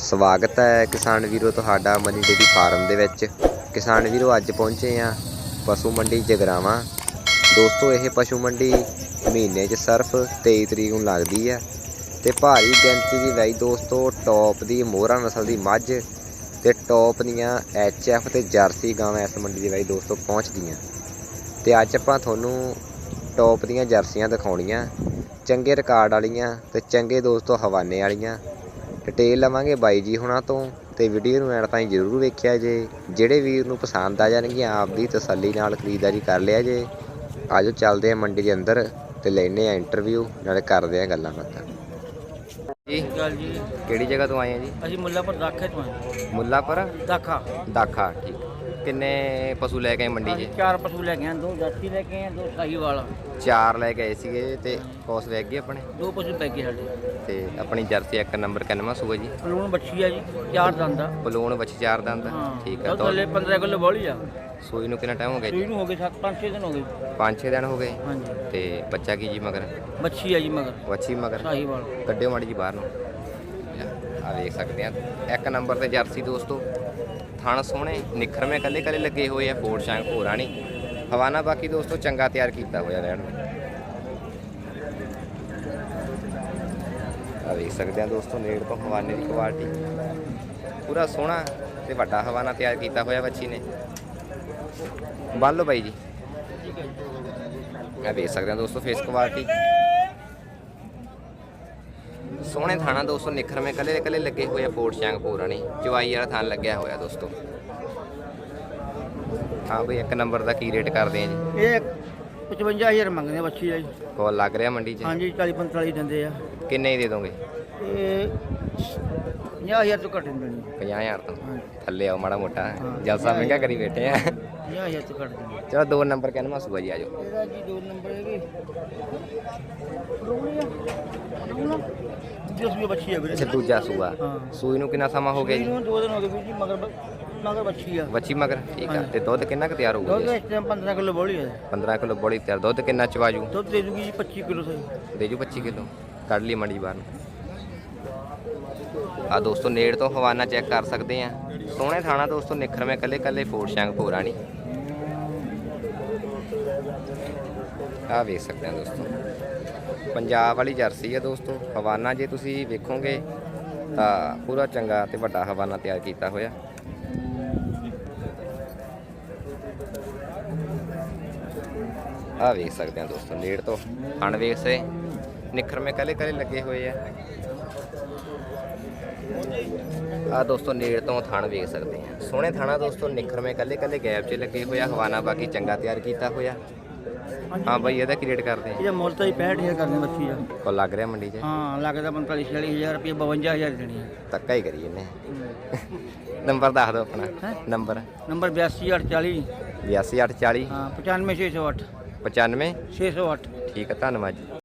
ਸਵਾਗਤ ਹੈ ਕਿਸਾਨ ਵੀਰੋ ਤੁਹਾਡਾ ਮਨੀ ਡੇਰੀ ਫਾਰਮ ਦੇ ਵਿੱਚ। ਕਿਸਾਨ ਵੀਰੋ, ਅੱਜ ਪਹੁੰਚੇ ਆ ਪਸ਼ੂ ਮੰਡੀ ਜਗਰਾਵਾਂ। ਦੋਸਤੋ, ਇਹ ਪਸ਼ੂ ਮੰਡੀ ਮਹੀਨੇ 'ਚ ਸਿਰਫ 23 ਤਰੀਕ ਨੂੰ ਲੱਗਦੀ ਹੈ ਤੇ ਭਾਰੀ ਗਿਣਤੀ ਦੀ ਵੈਈ ਦੋਸਤੋ, ਟੌਪ ਦੀ, ਮੋਹਰਾ ਨਸਲ ਦੀ ਮੱਝ ਤੇ ਟੌਪ ਦੀਆਂ ਐਫ ਤੇ ਜਰਸੀ ਗਾਵਾਂ ਇਸ ਮੰਡੀ ਦੀ ਵੈਈ ਦੋਸਤੋ ਪਹੁੰਚਦੀਆਂ। ਤੇ ਅੱਜ ਆਪਾਂ ਤੁਹਾਨੂੰ ਟੌਪ ਦੀਆਂ ਜਰਸੀਆਂ ਦਿਖਾਉਣੀਆਂ। ਚੰਗੇ ਰਿਕਾਰਡ ਵਾਲੀਆਂ ਤੇ ਚੰਗੇ ਦੋਸਤੋ ਹਵਾਨੇ ਵਾਲੀਆਂ। ਡਿਟੇਲ ਲਵਾਂਗੇ ਬਾਈ ਜੀ ਹੁਣਾਂ ਤੋਂ ਤੇ ਵੀਡੀਓ ਨੂੰ ਐਡ ਤਾਈਂ ਜ਼ਰੂਰ ਵੇਖਿਆ ਜੇ। ਜਿਹੜੇ ਵੀਰ ਨੂੰ ਪਸੰਦ ਆ ਜਾਣਗੀਆਂ ਆਪ ਦੀ ਤਸੱਲੀ ਨਾਲ ਖਰੀਦਦਾਰੀ ਕਰ ਲਿਆ ਜੇ। ਆਜੋ ਚੱਲਦੇ ਆ ਮੰਡੀ ਦੇ ਅੰਦਰ ਤੇ ਲੈਨੇ ਆ ਇੰਟਰਵਿਊ ਨਾਲੇ ਕਰਦੇ ਆ ਗੱਲਾਂ ਬਾਤਾਂ। ਜੀ। ਗੱਲ ਜੀ? ਕਿਹੜੀ ਜਗ੍ਹਾ ਤੋਂ ਆਏ ਆ ਜੀ? ਅਸੀਂ ਮੁੱਲਾਪੁਰ ਦਾਖੇ ਤੋਂ ਆਏ ਮੁੱਲਾਪੁਰ? ਦਾਖਾ। ਦਾਖਾ ਠੀਕ। ਕਿੰਨੇ ਪਸ਼ੂ ਲੈ ਕੇ ਆਏ ਮੰਡੀ 'ਚ? ਚਾਰ ਪਸ਼ੂ ਲੈ ਕੇ ਆਏ ਦੋ ਜਾਤੀ ਲੈ ਕੇ ਆਏ ਦੋ ਸਾਹੀਵਾਲ। ਚਾਰ ਲੈ ਕੇ ਆਏ ਸੀਗੇ ਤੇ ਕੌਸ ਵੈਗ ਗਏ ਆਪਣੇ? ਦੋ ਪਸ਼ੂ ਪੈ ਗਏ ਸਾਡੇ। ਤੇ ਆਪਣੀ ਜਰਸੀ ਇੱਕ ਨੰਬਰ ਕਿੰਨਵਾਂ ਸੂਆ ਜੀ? ਲੂਣ ਬੱਚੀ ਆ ਜੀ ਚਾਰ ਦੰਦ ਆ। ਬਲੂਣ ਬੱਚੀ ਚਾਰ ਦੰਦ ਠੀਕ ਆ ਹਲੇ 15 ਕਿਲੋ ਬੋਲੀ ਆ। ਸੂਈ ਨੂੰ ਕਿੰਨਾ ਟਾਈਮ ਹੋ ਗਿਆ ਜੀ? ਸੂਈ ਨੂੰ ਹੋ ਗਏ 7 5 6 ਦਿਨ ਹੋ ਗਏ। 5-6 ਦਿਨ ਹੋ ਗਏ? ਹਾਂਜੀ। ਤੇ ਬੱਚਾ ਕੀ ਜੀ ਮਗਰ? ਬੱਚੀ ਆ ਜੀ ਮਗਰ। ਵੱਛੀ ਮਗਰ। ਸਾਹੀਵਾਲ। ਕੱਢਿਓ ਮਾੜੀ ਜੀ ਬਾਹਰ ਨੂੰ। ਆ ਵੇਖ ਸਕਦੇ ਆ ਇੱਕ ਨੰਬਰ ਤੇ ਜਰਸੀ ਦੋਸਤੋ, ਥਣ ਸੋਹਣੇ ਨਿਖਰਵੇਂ ਕੱਲੇ ਕੱਲੇ ਲੱਗੇ ਹੋਏ ਆ ਫੋੜ ਸ਼ਾਂਗ ਭੋਰਾ ਨਹੀਂ। ਹਵਾਨਾ ਬਾਕੀ ਦੋਸਤੋ, ਚੰਗਾ ਤਿਆਰ ਕੀਤਾ ਹੋਇਆ ਰਹਿਣ। ਨੂੰ ਆ ਵੇਖ ਸਕਦੇ ਆ ਦੋਸਤੋ, ਨੇੜ ਤੋਂ ਹਵਾਨੇ ਦੀ ਕੁਆਲਿਟੀ ਪੂਰਾ ਸੋਹਣਾ ਤੇ ਵੱਡਾ ਹਵਾਨਾ ਤਿਆਰ ਕੀਤਾ ਹੋਇਆ ਬੱਚੀ ਨੇ। ਬੰਨ ਲਓ ਬਾਈ ਜੀ। ਆ ਵੇਖ ਸਕਦੇ ਆ ਦੋਸਤੋ ਫੇਸ ਕੁਆਲਿਟੀ ਸੋਹਣੇ ਥਾਣਾ ਦੋਸਤੋ ਨਿਖਰਵੇਂ ਕੱਲੇ ਕੱਲੇ ਲੱਗੇ ਹੋਏ ਆ ਫੋੜ ਸ਼ਾਂਗ ਪੂਰਾਣੀ ਚਵਾਈ ਵਾਲਾ ਥਾਨ ਲੱਗਿਆ ਹੋਇਆ ਦੋਸਤੋ। ਹਾਂ ਬਈ ਇੱਕ ਨੰਬਰ ਦਾ ਕੀ ਰੇਟ ਕਰਦੇ ਆ ਜੀ? ਇਹ 55000 ਮੰਗਦੇ ਆ ਬੱਚੀ ਆ ਜੀ। ਕੋਲ ਲੱਗ ਰਿਹਾ ਮੰਡੀ 'ਚ? ਹਾਂਜੀ 40 45 ਦਿੰਦੇ ਆ। ਕਿੰਨੇ ਹੀ ਦੇ ਦੋਗੇ? ਇਹ 50000 ਤੋਂ ਘੱਟ ਨਹੀਂ ਦੇਣੀ 50000 ਤੋਂ? ਥੱਲੇ ਆਓ ਮਾੜਾ ਮੋਟਾ। ਜਲਸਾ ਮਹਿੰਗਾ ਕਰੀ ਬੈਠੇ ਆ। 50000 ਤੋਂ ਘੱਟ ਦੇਣੀ ਚਲੋ ਦੋ ਨੰਬਰ ਕਹਿੰਦਾ ਮਾਸੂਆ ਜੀ ਆਜੋ ਇਹਦਾ ਜੀ ਦੋ ਨੰਬਰ ਆ। ਜਿਸ ਵੀ ਬੱਚੀ ਹੈ ਵੀਰੇ। ਅੱਛਾ ਦੂਜਾ ਸੂਆ। ਹਾਂ। ਸੂਈ ਨੂੰ ਕਿੰਨਾ ਸਮਾਂ ਹੋ ਗਿਆ ਜੀ? ਇਹਨੂੰ ਦੋ ਦਿਨ ਹੋ ਗਏ ਵੀਰ ਜੀ ਮਗਰ ਬ- ਮਗਰ ਬੱਚੀ ਆ। ਵੱਛੀ ਮਗਰ ਠੀਕ ਆ। ਹਾਂਜੀ। ਤੇ ਦੁੱਧ ਕਿੰਨਾ ਕੁ ਤਿਆਰ ਹੋਊਗਾ ਦੁੱਧ ਜੀ ਇਸ ਟਾਈਮ 15 ਕਿਲੋ ਬੋਲੀ ਹੈ 15 ਕਿਲੋ ਬੋਲੀ ਤਿਆਰ। ਦੁੱਧ ਕਿੰਨਾ ਚਵਾਜੂ ਦੁੱਧ ਦੇ ਦੂਗੀ ਜੀ 25 ਕਿਲੋ ਸਹੀ ਦੇ ਜੂ 25 ਕਿਲੋ। ਕੱਢ ਲਈ ਮੰਡੀ ਬਾਹਰ ਆ ਦੋਸਤੋ ਨੇੜ ਤੋਂ ਹਵਾਨਾ ਚੈੱਕ ਕਰ ਸਕਦੇ ਆ। ਸੋਹਣੇ ਥਾਣਾ ਦੋਸਤੋ ਨਿਖਰਵੇਂ ਕੱਲੇ ਕੱਲੇ ਫੋੜ ਸ਼ੰਗ ਭੋਰਾ ਨਹੀਂ। ਆ ਵੇਖ ਸਕਦੇ ਆ ਦੋਸਤੋ। ਪੰਜਾਬ ਵਾਲੀ ਜਰਸੀ ਆ ਦੋਸਤੋ। ਹਵਾਨਾ ਜੇ ਤੁਸੀਂ ਵੇਖੋਗੇ, ਤਾਂ ਪੂਰਾ ਚੰਗਾ ਤੇ ਵੱਡਾ ਹਵਾਨਾ ਤਿਆਰ ਕੀਤਾ ਹੋਇਆ। ਆ ਵੇਖ ਸਕਦੇ ਆ ਦੋਸਤੋ, ਨੇੜ ਤੋਂ। ਹਣ ਵੇਖ ਸੇ ਨਿਖਰਵੇਂ ਕੱਲੇ ਲੱਗੇ ਹੋਏ ਆ। ਆ ਦੋਸਤੋ ਨੇੜ ਤੋਂ ਥਣ ਵੇਖ ਸਕਦੇ ਆ ਸੋਹਣੇ ਥਾਣਾ ਦੋਸਤੋ ਨਿਖਰਵੇਂ ਕੱਲੇ ਕੱਲੇ ਗੈਪ 'ਚ ਲੱਗੇ ਹੋਇਆ ਹਵਾਨਾ ਬਾਕੀ ਚੰਗਾ ਤਿਆਰ ਕੀਤਾ ਹੋਇਆ। ਹਾਂ ਬਾਈ ਇਹਦਾ ਕੀ ਰੇਟ ਕਰਦੇ ਆ ਇਹਦਾ ਮੁੱਲ ਤਾਂ ਹੀ 65000 ਕਰਦੇ ਬੱਚੀ ਦਾ। ਕੋ ਲੱਗ ਰਿਹਾ ਮੰਡੀ 'ਚ? ਹਾਂ ਲੱਗਦਾ 45 46000 ਰੁਪਏ 52000 ਦੇਣੀ ਹੈ ਧੱਕਾ ਹੀ ਕਰੀ ਇਹਨੇ। ਨੰਬਰ ਦੱਸ ਦਿਓ ਆਪਣਾ? ਨੰਬਰ। ਨੰਬਰ 82840 82840 ਹਾਂ 95608 95 608 ਠੀਕ ਹੈ ਧੰਨਵਾਦ ਜੀ।